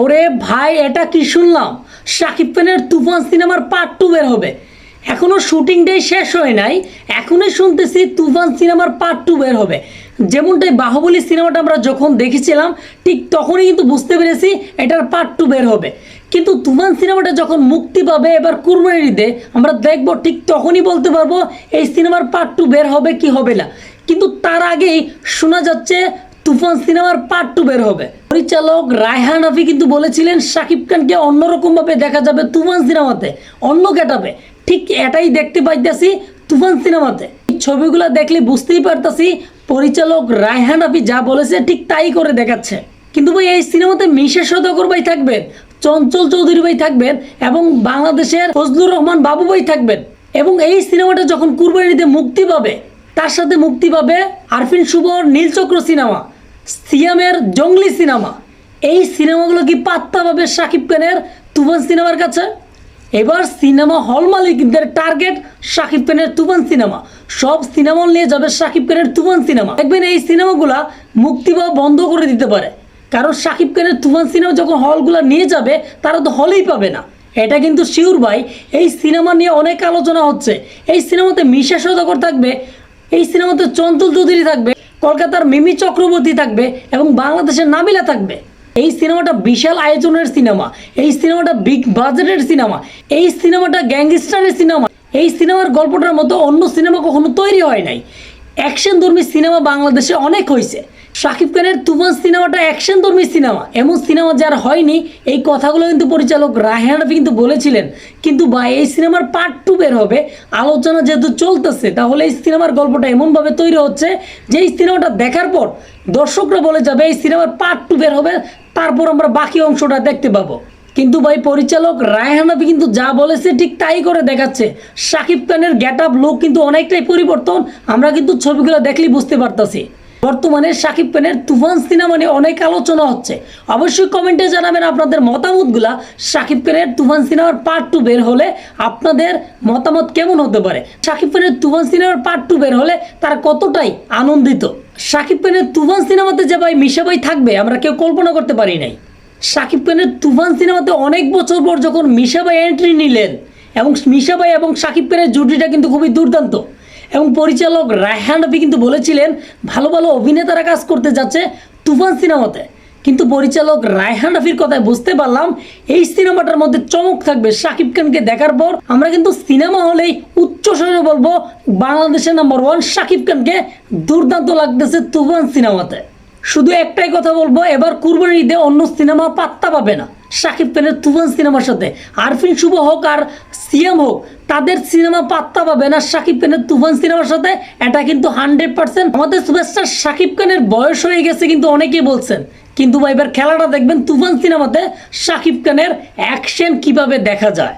ওরে ভাই, এটা কি শুনলাম? শাকিব খানের তুফান সিনেমার পার্ট টু বের হবে। এখনও শুটিং ডে শেষ হয় নাই, এখনই শুনতেছি তুফান সিনেমার পার্ট টু বের হবে। যেমনটাই বাহুবলী সিনেমাটা আমরা যখন দেখেছিলাম, ঠিক তখনই কিন্তু বুঝতে পেরেছি এটার পার্ট টু বের হবে। কিন্তু তুফান সিনেমাটা যখন মুক্তি পাবে, এবার ঈদে আমরা দেখব ঠিক তখনই বলতে পারব এই সিনেমার পার্ট টু বের হবে কি হবে না। কিন্তু তার আগেই শোনা যাচ্ছে তুফান সিনেমার পার্ট টু বের হবে। পরিচালক রায়হান রাফি কিন্তু বলেছিলেন শাকিব খানকে অন্যরকম ভাবে দেখা যাবে তুফান সিনেমাতে, অন্য গেটাবে ঠিক এটাই দেখতে পাইতেছি তুফান সিনেমাতে। ছবিগুলো দেখলে বুঝতেই পারতাছি পরিচালক রায়হান রাফি যা বলেছে ঠিক তাই করে দেখাচ্ছে। কিন্তু ভাই, এই সিনেমাতে মিশা সদাগর ভাই থাকবেন, চঞ্চল চৌধুরী ভাই থাকবেন এবং বাংলাদেশের ফজলুর রহমান বাবু ভাই থাকবেন। এবং এই সিনেমাটা যখন কুরবানিতে মুক্তি পাবে, তার সাথে মুক্তি পাবে আরফিন শুভর নীলচক্র সিনেমা। সিয়ামের জঙ্গলি সিনেমা। এই সিনেমাগুলো কি পাত্তা পাবে শাকিব খানের তুফান সিনেমার কাছে? এবার সিনেমা হল মালিকদের টার্গেট শাকিব খানের তুফান সিনেমা। সব সিনেমা নিয়ে যাবে শাকিব খানের তুফান সিনেমা। দেখবেন এই সিনেমাগুলা মুক্তি বা বন্ধ করে দিতে পারে। কারণ শাকিব খানের তুফান সিনেমা যখন হলগুলো নিয়ে যাবে, তারা তো হলেই পাবে না। এটা কিন্তু শিউর ভাই। এই সিনেমা নিয়ে অনেক আলোচনা হচ্ছে। এই সিনেমাতে মিশা সদাগর থাকবে। এই সিনেমাতে চঞ্চল চৌধুরী থাকবে। কলকাতার মিমি চক্রবর্তী থাকবে এবং বাংলাদেশের নামিলা থাকবে। এই সিনেমাটা বিশাল আয়োজনের সিনেমা, এই সিনেমাটা বিগ বাজেটের সিনেমা, এই সিনেমাটা গ্যাংস্টারের সিনেমা, এই সিনেমার গল্পটার মতো অন্য সিনেমা কখনো তৈরি হয় নাই। অ্যাকশন ধর্মী সিনেমা বাংলাদেশে অনেক হয়েছে শাকিব খানের তুফান সিনেমাটা অ্যাকশন ধর্মী সিনেমা। এমন সিনেমা যার হয়নি, এই কথাগুলো কিন্তু পরিচালক রায়হান কিন্তু বলেছিলেন। কিন্তু ভাই এই সিনেমার পার্ট টু বের হবে, আলোচনা যেহেতু চলতেছে, তাহলে এই সিনেমার গল্পটা এমনভাবে তৈরি হচ্ছে যে এই সিনেমাটা দেখার পর দর্শকরা বলে যাবে, এই সিনেমার পার্ট টু বের হবে, তারপর আমরা বাকি অংশটা দেখতে পাবো। কিন্তু ভাই, পরিচালক রায়হান রাফি কিন্তু যা বলেছে ঠিক তাই করে দেখাচ্ছে। শাকিব খানের গেট আপ লুক কিন্তু অনেকটাই পরিবর্তন, আমরা কিন্তু ছবিগুলো দেখলেই বুঝতে পারতাছি। বর্তমানে শাকিব খানের তুফান সিনেমা নিয়ে অনেক আলোচনা হচ্ছে। অবশ্যই কমেন্টে জানাবেন আপনাদের মতামতগুলা। শাকিব খানের তুফান সিনেমার পার্ট টু বের হলে আপনাদের মতামত কেমন হতে পারে? শাকিব খানের তুফান সিনেমার পার্ট টু বের হলে তারা কতটাই আনন্দিত? শাকিব খানের তুফান সিনেমাতে যে ভাই মিশা ভাই থাকবে, আমরা কেউ কল্পনা করতে পারি নাই। শাকিব খানের তুফান সিনেমাতে অনেক বছর পর যখন মিশা ভাই এন্ট্রি নিলেন, এবং মিশা ভাই এবং শাকিব খানের জুটিটা কিন্তু খুবই দুর্দান্ত। এবং পরিচালক রায়হান রবি কিন্তু বলেছিলেন, ভালো ভালো অভিনেতারা কাজ করতে যাচ্ছে তুফান সিনেমাতে। কিন্তু পরিচালক রায়হান রফির কথায় বুঝতে পারলাম, এই সিনেমাটার মধ্যে চমক থাকবে শাকিব খানকে দেখার পর। আমরা কিন্তু সিনেমা হলেই উচ্চ স্বরে বলব, বাংলাদেশের নাম্বার ওয়ান শাকিব খানকে দুর্দান্ত লাগতেছে তুফান সিনেমাতে। শুধু একটাই কথা বলব, এবার কুরবানির ঈদে অন্য সিনেমা পাত্তা পাবে না। শাকিব খানের তুফান সিনেমার সাথে। আরফিন শুভ হোক আর সিএম হোক, তাদের সিনেমা পাত্তা পাবে না শাকিব খানের তুফান সিনেমার সাথে। এটা কিন্তু হান্ড্রেড পার্সেন্ট। আমাদের সুপারস্টার শাকিব খানের বয়স হয়ে গেছে কিন্তু অনেকেই বলছেন। কিন্তু ভাই, এবার খেলাটা দেখবেন তুফান সিনেমাতে শাকিব খানের অ্যাকশন কীভাবে দেখা যায়।